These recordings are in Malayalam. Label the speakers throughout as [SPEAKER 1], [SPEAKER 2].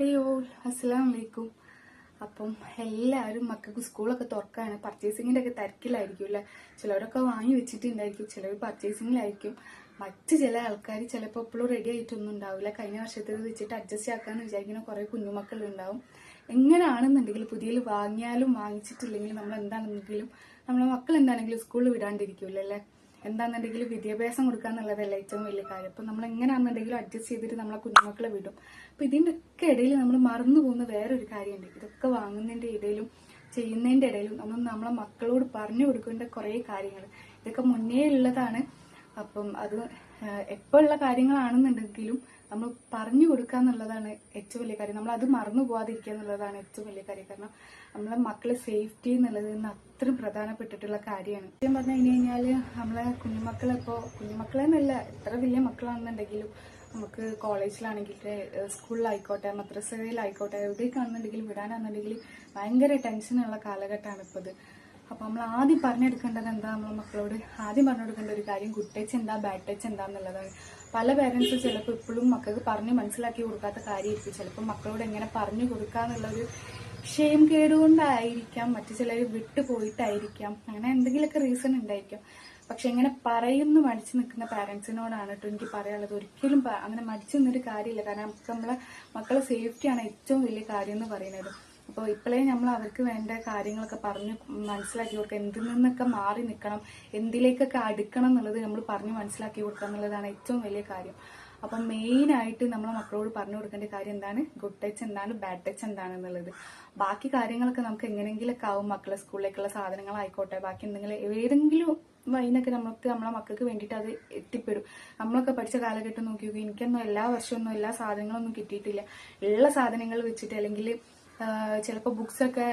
[SPEAKER 1] അയ്യോ അസ്സലാം വലൈക്കും അപ്പം എല്ലാവരും മക്കൾക്ക് സ്കൂളൊക്കെ തുറക്കാണ്. പർച്ചേസിങ്ങിന്റെ ഒക്കെ തിരക്കിലായിരിക്കും അല്ലേ? ചിലവരൊക്കെ വാങ്ങി വെച്ചിട്ടുണ്ടായിരിക്കും. ചിലർ പർച്ചേസിങ്ങിലായിരിക്കും മറ്റ് ചില ആൾക്കാർ ചിലപ്പോൾ എപ്പോഴും റെഡി ആയിട്ടൊന്നും ഉണ്ടാവില്ല. കഴിഞ്ഞ വർഷത്തിൽ വെച്ചിട്ട് അഡ്ജസ്റ്റ് ആക്കാമെന്ന് വിചാരിക്കുന്ന കുറേ കുഞ്ഞുമക്കളുണ്ടാവും. എങ്ങനെയാണെന്നുണ്ടെങ്കിൽ പുതിയ വാങ്ങിയാലും വാങ്ങിച്ചിട്ടില്ലെങ്കിലും നമ്മൾ എന്താണെന്നെങ്കിലും നമ്മളെ മക്കൾ എന്താണെങ്കിലും സ്കൂളിൽ വിടാണ്ടിരിക്കില്ല അല്ലേ എന്താണെന്നുണ്ടെങ്കിൽ വിദ്യാഭ്യാസം കൊടുക്കുക എന്നുള്ളതല്ല ഏറ്റവും വലിയ കാര്യം. അപ്പം നമ്മൾ എങ്ങനെയാണെന്നുണ്ടെങ്കിലും അഡ്ജസ്റ്റ് ചെയ്തിട്ട് നമ്മളെ കുഞ്ഞുമക്കളെ വിടും. അപ്പം ഇതിന്റെ ഒക്കെ ഇടയിൽ നമ്മൾ മറന്നു പോകുന്ന വേറൊരു കാര്യമുണ്ട്. ഇതൊക്കെ വാങ്ങുന്നതിന്റെ ഇടയിലും ചെയ്യുന്നതിന്റെ ഇടയിലും നമ്മൾ നമ്മളെ മക്കളോട് പറഞ്ഞു കൊടുക്കേണ്ട കുറേ കാര്യങ്ങൾ. ഇതൊക്കെ മുന്നേ ഉള്ളതാണ്. അപ്പം അത് എപ്പോഴുള്ള കാര്യങ്ങളാണെന്നുണ്ടെങ്കിലും നമ്മൾ പറഞ്ഞു കൊടുക്കുക എന്നുള്ളതാണ് ഏറ്റവും വലിയ കാര്യം. നമ്മൾ അത് മറന്നു പോകാതിരിക്കുക എന്നുള്ളതാണ് ഏറ്റവും വലിയ കാര്യം. കാരണം നമ്മളെ മക്കളെ സേഫ്റ്റി എന്നുള്ളത് ഇന്ന് അത്രയും പ്രധാനപ്പെട്ടിട്ടുള്ള കാര്യമാണ്. സത്യം പറഞ്ഞു കഴിഞ്ഞു കഴിഞ്ഞാൽ നമ്മളെ കുഞ്ഞുമക്കളിപ്പോൾ കുഞ്ഞുമക്കളെന്നല്ല എത്ര വലിയ മക്കളാണെന്നുണ്ടെങ്കിലും നമുക്ക് കോളേജിലാണെങ്കിൽ സ്കൂളിലായിക്കോട്ടെ മദ്രസയിലായിക്കോട്ടെ എവിടേക്കാണെന്നുണ്ടെങ്കിൽ വിടാനാണെന്നുണ്ടെങ്കിൽ ഭയങ്കര ടെൻഷനുള്ള കാലഘട്ടമാണ് ഇപ്പോൾ ഇത് അപ്പോൾ നമ്മൾ ആദ്യം പറഞ്ഞെടുക്കേണ്ടത് എന്താ? നമ്മൾ മക്കളോട് ആദ്യം പറഞ്ഞെടുക്കേണ്ട ഒരു കാര്യം ഗുഡ് ടച്ച് എന്താ ബാഡ് ടച്ച് എന്താന്നുള്ളതാണ് പല പേരൻസ് ചിലപ്പോൾ ഇപ്പോഴും മക്കൾക്ക് പറഞ്ഞ് മനസ്സിലാക്കി കൊടുക്കാത്ത കാര്യമായിരിക്കും. ചിലപ്പോൾ മക്കളോട് എങ്ങനെ പറഞ്ഞു കൊടുക്കാന്നുള്ള ഒരു ക്ഷയം കേടുകൊണ്ടായിരിക്കാം. മറ്റു ചിലർ വിട്ടുപോയിട്ടായിരിക്കാം. അങ്ങനെ എന്തെങ്കിലുമൊക്കെ റീസൺ ഉണ്ടായിരിക്കാം. പക്ഷെ ഇങ്ങനെ പറയുന്നു മടിച്ചു നിൽക്കുന്ന പാരന്റ്സിനോടാണ് കേട്ടോ എനിക്ക് പറയാനുള്ളത്. ഒരിക്കലും അങ്ങനെ മടിച്ചു നിന്നൊരു കാര്യമില്ല. കാരണം നമുക്ക് നമ്മളെ മക്കളെ സേഫ്റ്റിയാണ് ഏറ്റവും വലിയ കാര്യം എന്ന് പറയുന്നത്. അപ്പോൾ ഇപ്പോഴേ നമ്മൾ അവർക്ക് വേണ്ട കാര്യങ്ങളൊക്കെ പറഞ്ഞ് മനസ്സിലാക്കി കൊടുക്കുക. എന്തിൽ നിന്നൊക്കെ മാറി നിൽക്കണം എന്തിലേക്കൊക്കെ അടുക്കണം എന്നുള്ളത് നമ്മൾ പറഞ്ഞ് മനസ്സിലാക്കി കൊടുക്കുക എന്നുള്ളതാണ് ഏറ്റവും വലിയ കാര്യം. അപ്പം മെയിനായിട്ട് നമ്മളെ മക്കളോട് പറഞ്ഞു കൊടുക്കേണ്ട കാര്യം എന്താണ്? ഗുഡ് ടച്ച് എന്താണ്? ബാഡ് ടച്ച് എന്താണ് എന്നുള്ളത്. ബാക്കി കാര്യങ്ങളൊക്കെ നമുക്ക് എങ്ങനെയെങ്കിലൊക്കെ ആവും മക്കളെ സ്കൂളിലേക്കുള്ള സാധനങ്ങളായിക്കോട്ടെ. ബാക്കി എന്തെങ്കിലും ഏതെങ്കിലും വഴിനൊക്കെ നമുക്ക് നമ്മളെ മക്കൾക്ക് വേണ്ടിയിട്ട് അത് എത്തിപ്പെടും. നമ്മളൊക്കെ പഠിച്ച കാലഘട്ടം നോക്കി നോക്കി എനിക്കൊന്നും എല്ലാ വർഷമൊന്നും എല്ലാ സാധനങ്ങളൊന്നും കിട്ടിയിട്ടില്ല. ഉള്ള സാധനങ്ങൾ വെച്ചിട്ട് അല്ലെങ്കിൽ ചിലപ്പോൾ ബുക്സൊക്കെ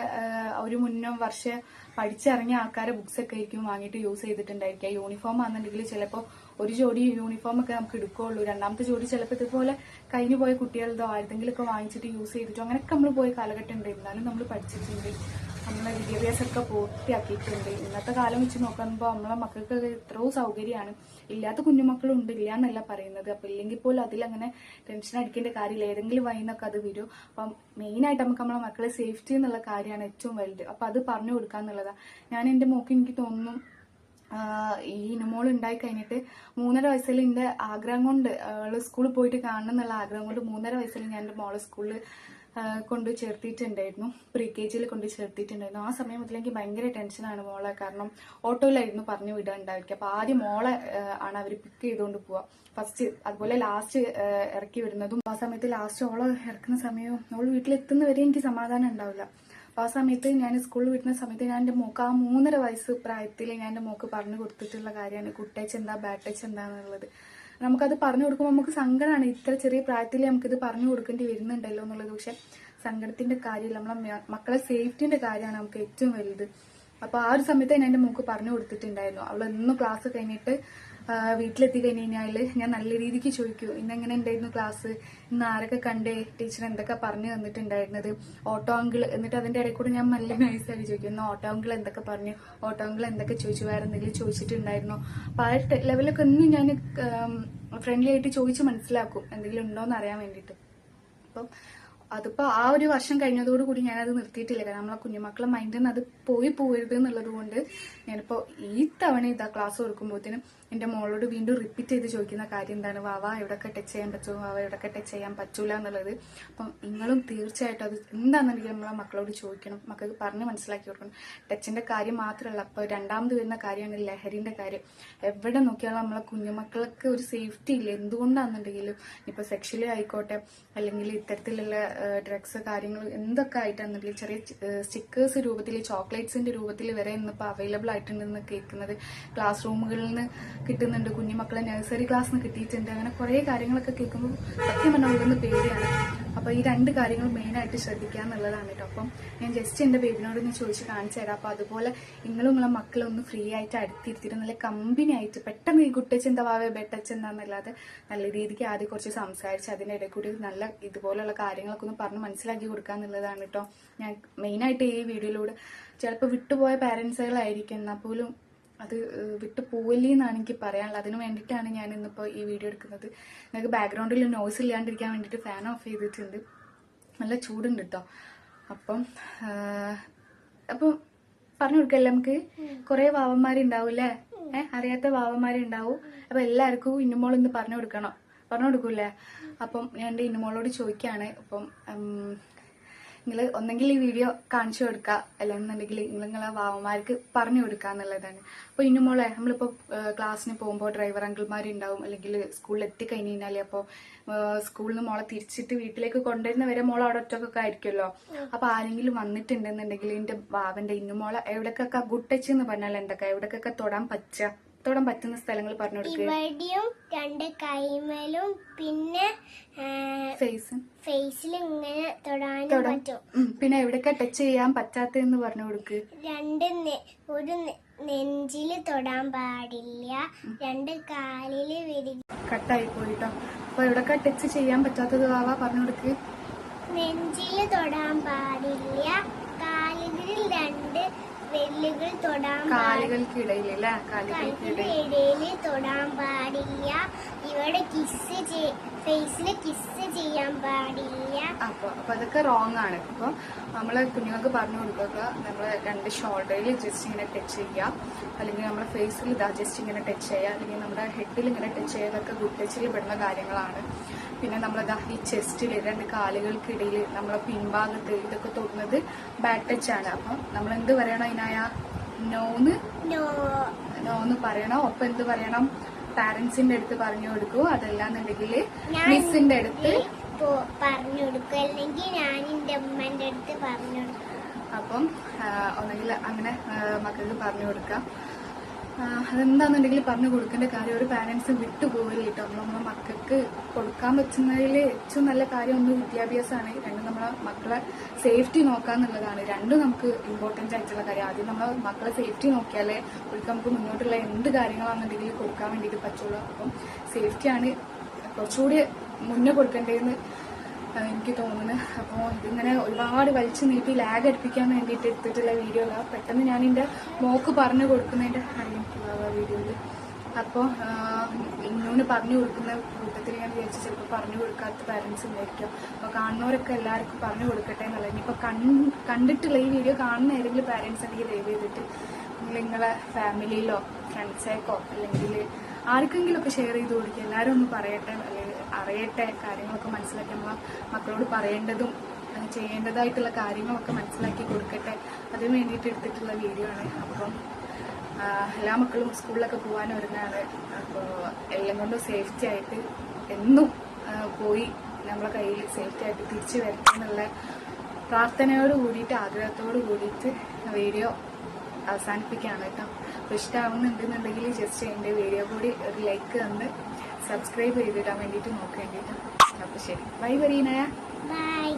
[SPEAKER 1] ഒരു മുന്നോ വർഷം പഠിച്ചിറങ്ങിയ ആൾക്കാരെ ബുക്സൊക്കെ ആയിരിക്കും വാങ്ങിയിട്ട് യൂസ് ചെയ്തിട്ടുണ്ടായിരിക്കുക. യൂണിഫോം ആണെന്നുണ്ടെങ്കിൽ ചിലപ്പോൾ ഒരു ജോഡി യൂണിഫോം ഒക്കെ നമുക്ക് എടുക്കുകയുള്ളൂ. രണ്ടാമത്തെ ജോഡി ചിലപ്പോൾ ഇതുപോലെ കഴിഞ്ഞു പോയ കുട്ടികളുടെ ആരുടെങ്കിലും ഒക്കെ വാങ്ങിച്ചിട്ട് യൂസ് ചെയ്തിട്ടോ അങ്ങനെയൊക്കെ നമ്മൾ പോയ കാലഘട്ടം ഉണ്ട്. എന്നാലും നമ്മൾ പഠിച്ചിട്ടുണ്ട്. നമ്മളെ വിദ്യാഭ്യാസമൊക്കെ പൂർത്തിയാക്കിയിട്ടുണ്ട്. ഇന്നത്തെ കാലം വെച്ച് നോക്കുമ്പോൾ നമ്മളെ മക്കൾക്ക് എത്രയോ സൗകര്യമാണ്. ഇല്ലാത്ത കുഞ്ഞുമക്കളും ഉണ്ട് ഇല്ല എന്നല്ല പറയുന്നത്. അപ്പൊ ഇല്ലെങ്കിൽ പോലും അതിലങ്ങനെ ടെൻഷൻ അടിക്കേണ്ട കാര്യമില്ല. ഏതെങ്കിലും വഴിന്നൊക്കെ അത് വരും. അപ്പം മെയിനായിട്ട് നമുക്ക് നമ്മളെ മക്കളെ സേഫ്റ്റി എന്നുള്ള കാര്യമാണ് ഏറ്റവും വലുത്. അപ്പൊ അത് പറഞ്ഞു കൊടുക്കുക എന്നുള്ളതാണ് ഞാൻ എന്റെ മോക്ക് എനിക്ക് തോന്നുന്നു ഈ ഇനുമോൾ ഉണ്ടായി കഴിഞ്ഞിട്ട് മൂന്നര വയസ്സിൽ എന്റെ ആഗ്രഹം കൊണ്ട് അവൾ സ്കൂളിൽ പോയിട്ട് കാണണം എന്നുള്ള ആഗ്രഹം കൊണ്ട് മൂന്നര വയസ്സിൽ ഞാൻ എന്റെ മോളെ സ്കൂളിൽ കൊണ്ട് ചേർത്തിട്ടുണ്ടായിരുന്നു. പ്രീ കെ ജിയിൽ കൊണ്ട് ചേർത്തിട്ടുണ്ടായിരുന്നു. ആ സമയം മുതൽ എനിക്ക് ഭയങ്കര ടെൻഷനാണ് മോളെ. കാരണം ഓട്ടോയിലായിരുന്നു പറഞ്ഞു വിടാണ്ടായിരിക്കും അപ്പൊ ആദ്യം മോളെ ആണ് അവർ പിക്ക് ചെയ്തുകൊണ്ട് പോവുക ഫസ്റ്റ് അതുപോലെ ലാസ്റ്റ് ഇറക്കി വിടുന്നതും ആ സമയത്ത് ലാസ്റ്റ് ഓളെ ഇറക്കുന്ന സമയവും ഓൾ വീട്ടിലെത്തുന്നവരെ എനിക്ക് സമാധാനം ഉണ്ടാവില്ല. അപ്പൊ ആ സമയത്ത് ഞാൻ സ്കൂളിൽ വിടുന്ന സമയത്ത് ഞാൻ എന്റെ മോക്ക് ആ മൂന്നര വയസ്സ് പ്രായത്തിൽ ഞാൻ എന്റെ മോക്ക് പറഞ്ഞു കൊടുത്തിട്ടുള്ള കാര്യമാണ്. ഗുഡ് ടച്ച് എന്താ എന്താന്നുള്ളത്. നമുക്കത് പറഞ്ഞു കൊടുക്കുമ്പോൾ നമുക്ക് സങ്കടമാണ് ഇത്ര ചെറിയ പ്രായത്തിൽ നമുക്കിത് പറഞ്ഞു കൊടുക്കേണ്ടി വരുന്നുണ്ടല്ലോ എന്നുള്ളത്. പക്ഷെ സങ്കടത്തിന്റെ കാര്യമില്ല. നമ്മളെ മക്കളെ സേഫ്റ്റിന്റെ കാര്യമാണ് നമുക്ക് ഏറ്റവും വലുത്. അപ്പൊ ആ ഒരു സമയത്ത് ഞാൻ എന്റെ മോക്ക് പറഞ്ഞു കൊടുത്തിട്ടുണ്ടായിരുന്നു. അവൾ ക്ലാസ് കഴിഞ്ഞിട്ട് വീട്ടിലെത്തി കഴിഞ്ഞ് കഴിഞ്ഞാൽ ഞാൻ നല്ല രീതിക്ക് ചോദിക്കൂ ഇന്ന് എങ്ങനെ ഉണ്ടായിരുന്നു ക്ലാസ്? ഇന്ന് ആരൊക്കെ കണ്ടേ? ടീച്ചർ എന്തൊക്കെ പറഞ്ഞു തന്നിട്ടുണ്ടായിരുന്നത്? ഓട്ടോ അങ്കിൾ എന്നിട്ട് അതിന്റെ ഇടയിൽ കൂടെ ഞാൻ നല്ല നൈസായിട്ട് ചോദിക്കും ഇന്ന് ഓട്ടോ അങ്കിൾ എന്തൊക്കെ പറഞ്ഞു? ഓട്ടോ അങ്കിൾ എന്തൊക്കെ ചോദിച്ചു? വേറെ എന്തെങ്കിലും ചോദിച്ചിട്ടുണ്ടായിരുന്നോ? അപ്പോൾ ആ ലെവലൊക്കെ ഒന്നും ഞാൻ ഫ്രണ്ട്ലി ആയിട്ട് ചോദിച്ച് മനസ്സിലാക്കും എന്തെങ്കിലും ഉണ്ടോ എന്ന് അറിയാൻ വേണ്ടിയിട്ട്. അപ്പം അതിപ്പോ ആ ഒരു വർഷം കഴിഞ്ഞതോടു കൂടി ഞാനത് നിർത്തിയിട്ടില്ല. കാരണം നമ്മളെ കുഞ്ഞുമക്കളെ മൈൻഡിൽ നിന്ന് അത് പോയി പോകരുത് എന്നുള്ളത് കൊണ്ട് ഞാനിപ്പോ ഈ തവണ ഇതാ ക്ലാസ് കൊടുക്കുമ്പോഴത്തേനും എന്റെ മോളോട് വീണ്ടും റിപ്പീറ്റ് ചെയ്ത് ചോദിക്കുന്ന കാര്യം എന്താണ്? വാവ എവിടെയൊക്കെ ടച്ച് ചെയ്യാൻ പറ്റുമോ വാവ എവിടെയൊക്കെ ടച്ച് ചെയ്യാൻ പറ്റൂല എന്നുള്ളത്. അപ്പം നിങ്ങളും തീർച്ചയായിട്ടും അത് എന്താണെന്നുണ്ടെങ്കിലും നമ്മളെ മക്കളോട് ചോദിക്കണം. മക്കൾക്ക് പറഞ്ഞ് മനസ്സിലാക്കി കൊടുക്കണം. ടച്ചിന്റെ കാര്യം മാത്രമല്ല അപ്പൊ രണ്ടാമത് വരുന്ന കാര്യമാണ് ലഹരിന്റെ കാര്യം. എവിടെ നോക്കിയാലും നമ്മളെ കുഞ്ഞുമക്കൾക്ക് ഒരു സേഫ്റ്റി ഇല്ല. എന്തുകൊണ്ടാണെന്നുണ്ടെങ്കിലും ഇപ്പൊ സെക്ഷലി ആയിക്കോട്ടെ അല്ലെങ്കിൽ ഇത്തരത്തിലുള്ള ഡ്രഗ്സ് കാര്യങ്ങൾ എന്തൊക്കെ ആയിട്ടാണെന്നുണ്ടെങ്കിൽ ചെറിയ സ്റ്റിക്കേഴ്സ് രൂപത്തിൽ ചോക്ലേറ്റ്സിന്റെ രൂപത്തിൽ വരെ ഇന്നിപ്പോൾ അവൈലബിൾ ആയിട്ടുണ്ടെന്ന് കേൾക്കുന്നത്. ക്ലാസ് റൂമുകളിൽ നിന്ന് കിട്ടുന്നുണ്ട്. കുഞ്ഞുമക്കളെ നഴ്സറി ക്ലാസ് നിന്ന് കിട്ടിയിട്ടുണ്ട്. അങ്ങനെ കുറേ കാര്യങ്ങളൊക്കെ കേൾക്കുമ്പോൾ സത്യം പറഞ്ഞാൽ പേടിയാണ്. അപ്പൊ ഈ രണ്ട് കാര്യങ്ങൾ മെയിനായിട്ട് ശ്രദ്ധിക്കുക എന്നുള്ളതാണ് കേട്ടോ അപ്പം ഞാൻ ജസ്റ്റ് എന്റെ ബേബിനോട് ഒന്ന് ചോദിച്ച് കാണിച്ചു തരാം. അപ്പൊ അതുപോലെ നിങ്ങളും നിങ്ങളെ മക്കളെ ഒന്ന് ഫ്രീ ആയിട്ട് അടുത്തിരുത്തിയിട്ട് നല്ല കമ്പനി ആയിട്ട് പെട്ടെന്ന് ഈ കുട്ടച്ച് എന്താ വാവേ ബെട്ടച്ച് എന്താന്നല്ലാതെ നല്ല രീതിക്ക് ആദ്യം കുറച്ച് സംസാരിച്ച് അതിന്റെ ഇടയിൽ കൂടി നല്ല ഇതുപോലുള്ള കാര്യങ്ങളൊക്കെ ഒന്ന് പറഞ്ഞ് മനസ്സിലാക്കി കൊടുക്കുക എന്നുള്ളതാണ് കേട്ടോ ഞാൻ മെയിനായിട്ട് ഈ വീഡിയോയിലൂടെ ചിലപ്പോൾ വിട്ടുപോയ പാരന്റ്സുകളായിരിക്കും എന്നാൽ പോലും അത് വിട്ടു പോവില്ലേ എന്നാണ് എനിക്ക് പറയാനുള്ളത്. അതിന് വേണ്ടിയിട്ടാണ് ഞാൻ ഇന്നിപ്പോൾ ഈ വീഡിയോ എടുക്കുന്നത്. നിങ്ങൾക്ക് ബാക്ക്ഗ്രൗണ്ടിൽ നോയ്സ് ഇല്ലാണ്ടിരിക്കാൻ വേണ്ടിയിട്ട് ഫാൻ ഓഫ് ചെയ്തിട്ടുണ്ട്. നല്ല ചൂടുണ്ട് കേട്ടോ അപ്പം അപ്പം പറഞ്ഞു കൊടുക്കല്ലേ നമുക്ക്? കുറെ വാവന്മാരുണ്ടാവൂല്ലേ? ഏഹ് അറിയാത്ത വാവന്മാരുണ്ടാവും. അപ്പൊ എല്ലാവർക്കും ഇന്നുമോൾ ഇന്ന് പറഞ്ഞു കൊടുക്കണം. പറഞ്ഞു കൊടുക്കൂലേ അപ്പം ഞാൻ എന്റെ ഇന്നുമോളോട് ചോദിക്കാണ്. അപ്പം നിങ്ങൾ ഒന്നെങ്കിൽ ഈ വീഡിയോ കാണിച്ചു കൊടുക്കുക അല്ലെന്നുണ്ടെങ്കിൽ നിങ്ങൾ നിങ്ങളെ വാവന്മാർക്ക് പറഞ്ഞു കൊടുക്കുക എന്നുള്ളതാണ്. അപ്പോൾ ഇന്നുമോളെ നമ്മളിപ്പോൾ ക്ലാസ്സിന് പോകുമ്പോൾ ഡ്രൈവർ അങ്കിൾമാരുണ്ടാവും അല്ലെങ്കിൽ സ്കൂളിൽ എത്തിക്കഴിഞ്ഞ് കഴിഞ്ഞാൽ അപ്പോൾ സ്കൂളിൽ നിന്ന് മോളെ തിരിച്ചിട്ട് വീട്ടിലേക്ക് കൊണ്ടുവരുന്ന വരെ മോളെ അവിടെ ഒറ്റക്കൊക്കെ ആയിരിക്കുമല്ലോ. അപ്പോൾ ആരെങ്കിലും വന്നിട്ടുണ്ടെന്നുണ്ടെങ്കിൽ എന്റെ വാവന്റെ ഇന്നുമോളെ എവിടേക്കൊക്കെ ഗുഡ് ടച്ച് എന്ന് പറഞ്ഞാൽ എന്തൊക്കെ? എവിടേക്കൊക്കെ തൊടാൻ പറ്റുക? തൊടാൻ പറ്റുന്ന സ്ഥലങ്ങൾ പറഞ്ഞു
[SPEAKER 2] ഇവിടെയും രണ്ട് കൈമലും പിന്നെ
[SPEAKER 1] ഫേസ്
[SPEAKER 2] ഫേസിൽ ഇങ്ങനെ
[SPEAKER 1] തൊടാൻ
[SPEAKER 2] പറ്റും.
[SPEAKER 1] പിന്നെ എവിടെയൊക്കെ ടച്ച് ചെയ്യാൻ പറ്റാത്തെന്ന് പറഞ്ഞു കൊടുക്ക്
[SPEAKER 2] രണ്ട് ഒരു നെ- നെഞ്ചിൽ തൊടാൻ പാടില്ല. രണ്ട് കാലിൽ വരി
[SPEAKER 1] കട്ടായി പോയിട്ടോ. അപ്പൊ എവിടൊക്കെ ടച്ച് ചെയ്യാൻ പറ്റാത്തത് ആവാ പറഞ്ഞു കൊടുക്ക്
[SPEAKER 2] നെഞ്ചിൽ തൊടാൻ പാടില്ല. കാലിൽ രണ്ട് വെല്ലുകൾ തൊടാൻ കാലുകൾക്കിടയിൽ
[SPEAKER 1] കാലുകൾക്ക് അല്ലേ
[SPEAKER 2] കാലുകൾക്കിടയിൽ തൊടാൻ പാടില്ല. ഇവിടെ കിസ് ഫേസിൽ കിസ് ചെയ്യാൻ പാടില്ല.
[SPEAKER 1] അപ്പൊ അപ്പൊ അതൊക്കെ റോങ് ആണ്. അപ്പൊ നമ്മൾ കുഞ്ഞുങ്ങൾക്ക് പറഞ്ഞു കൊടുക്കുക നമ്മൾ രണ്ട് ഷോൾഡറിൽ ജസ്റ്റ് ഇങ്ങനെ ടച്ച് ചെയ്യാം. അല്ലെങ്കിൽ നമ്മുടെ ഫേസിൽ ഇതാ ജസ്റ്റ് ഇങ്ങനെ ടച്ച് ചെയ്യുക അല്ലെങ്കിൽ നമ്മുടെ ഹെഡിൽ ഇങ്ങനെ ടച്ച് ചെയ്യുക ഇതൊക്കെ ഗുഡ് ടച്ചിൽ പെടുന്ന കാര്യങ്ങളാണ്. പിന്നെ നമ്മളത് ഈ ചെസ്റ്റിൽ രണ്ട് കാലുകൾക്കിടയിൽ നമ്മളെ പിൻഭാഗത്ത് ഇതൊക്കെ തൊടുന്നത് ബാഡ് ടച്ച് ആണ്. അപ്പം നമ്മൾ എന്ത് പറയണം അതിനായ? നോന്ന് നോന്ന് പറയണം. ഒപ്പം എന്ത് പറയണം? പാരന്റ്സിന്റെ അടുത്ത് പറഞ്ഞു കൊടുക്കൂ. അതല്ലാന്നുണ്ടെങ്കിൽ മിസ്സിന്റെ അടുത്ത്
[SPEAKER 2] പറഞ്ഞു കൊടുക്കും. അല്ലെങ്കിൽ ഞാൻ അടുത്ത് പറഞ്ഞു കൊടുക്കും.
[SPEAKER 1] അപ്പം ഒന്നെങ്കിൽ അങ്ങനെ മക്കൾക്ക് പറഞ്ഞു കൊടുക്കാം. ആ, അതെന്താന്നുണ്ടെങ്കിൽ പറഞ്ഞു കൊടുക്കേണ്ട കാര്യം ഒരു പാരന്റ്സ് വിട്ടുപോകില്ല കേട്ടോ. നമ്മളെ മക്കൾക്ക് കൊടുക്കാൻ പറ്റുന്നതിൽ ഏറ്റവും നല്ല കാര്യം ഒന്ന് വിദ്യാഭ്യാസമാണ്. രണ്ടും നമ്മളെ മക്കളെ സേഫ്റ്റി നോക്കുക എന്നുള്ളതാണ്. രണ്ടും നമുക്ക് ഇമ്പോർട്ടന്റ് ആയിട്ടുള്ള കാര്യം. ആദ്യം നമ്മളെ മക്കളെ സേഫ്റ്റി നോക്കിയാലേ ഒരിക്കൽ നമുക്ക് മുന്നോട്ടുള്ള എന്ത് കാര്യങ്ങളാണെന്നുണ്ടെങ്കിൽ കൊടുക്കാൻ വേണ്ടിയിട്ട് പറ്റുള്ളൂ. അപ്പം സേഫ്റ്റിയാണ് കുറച്ചുകൂടി മുന്നേ കൊടുക്കേണ്ടതെന്ന് എനിക്ക് തോന്നുന്നു. അപ്പോൾ ഇതിങ്ങനെ ഒരുപാട് വലിച്ചു നീട്ടി ലാഗ് അടുപ്പിക്കാൻ വേണ്ടിയിട്ട് എടുത്തിട്ടുള്ള വീഡിയോ അല്ല പെട്ടെന്ന് ഞാൻ എന്റെ മോക്ക് പറഞ്ഞു കൊടുക്കുന്നതിന്റെ ആ വീഡിയോയിൽ അപ്പോൾ ഇന്നോന് പറഞ്ഞു കൊടുക്കുന്ന കൂട്ടത്തിൽ ഞാൻ വിചാരിച്ചു ചിലപ്പോൾ പറഞ്ഞു കൊടുക്കാത്ത പാരൻസ് ഉണ്ടായിരിക്കും. അപ്പോൾ കാണുന്നവരൊക്കെ എല്ലാവർക്കും പറഞ്ഞു കൊടുക്കട്ടെ എന്നുള്ളത്. ഇനിയിപ്പോൾ കണ്ടിട്ടുള്ള ഈ വീഡിയോ കാണുന്ന ഏതെങ്കിലും പാരൻസ് ഉണ്ടെങ്കിൽ ദയവ് ചെയ്തിട്ട് നിങ്ങളെ ഫാമിലിയിലോ ഫ്രണ്ട്സേക്കോ അല്ലെങ്കിൽ ആർക്കെങ്കിലും ഒക്കെ ഷെയർ ചെയ്ത് കൊടുക്കുക എല്ലാവരും ഒന്ന് പറയട്ടെ അല്ലെങ്കിൽ അറിയട്ടെ കാര്യങ്ങളൊക്കെ മനസ്സിലാക്കി. നമ്മൾ മക്കളോട് പറയേണ്ടതും ചെയ്യേണ്ടതായിട്ടുള്ള കാര്യങ്ങളൊക്കെ മനസ്സിലാക്കി കൊടുക്കട്ടെ. അതിന് വേണ്ടിയിട്ട് എടുത്തിട്ടുള്ള വീഡിയോ ആണ്. അപ്പം എല്ലാ മക്കളും സ്കൂളിലൊക്കെ പോകാൻ ഒരുങ്ങാണ്. അപ്പോൾ എല്ലാം കൊണ്ടും സേഫ്റ്റി ആയിട്ട് എന്നും പോയി നമ്മളെ കയ്യിൽ സേഫ്റ്റി ആയിട്ട് തിരിച്ചു വരട്ടെ എന്നുള്ള പ്രാർത്ഥനയോട് കൂടിയിട്ട് ആഗ്രഹത്തോട് കൂടിയിട്ട് വീഡിയോ അവസാനിപ്പിക്കുകയാണ് കേട്ടോ. അപ്പോൾ ഇഷ്ടമാവുന്നുണ്ടെന്നുണ്ടെങ്കിൽ ജസ്റ്റ് എന്റെ വീഡിയോ കൂടി ഒരു ലൈക്ക് തന്ന് സബ്സ്ക്രൈബ് ചെയ്തിടാൻ വേണ്ടിയിട്ട് നോക്കേണ്ടിയിട്ട് അപ്പോൾ ശരി. By പറീനയ
[SPEAKER 2] by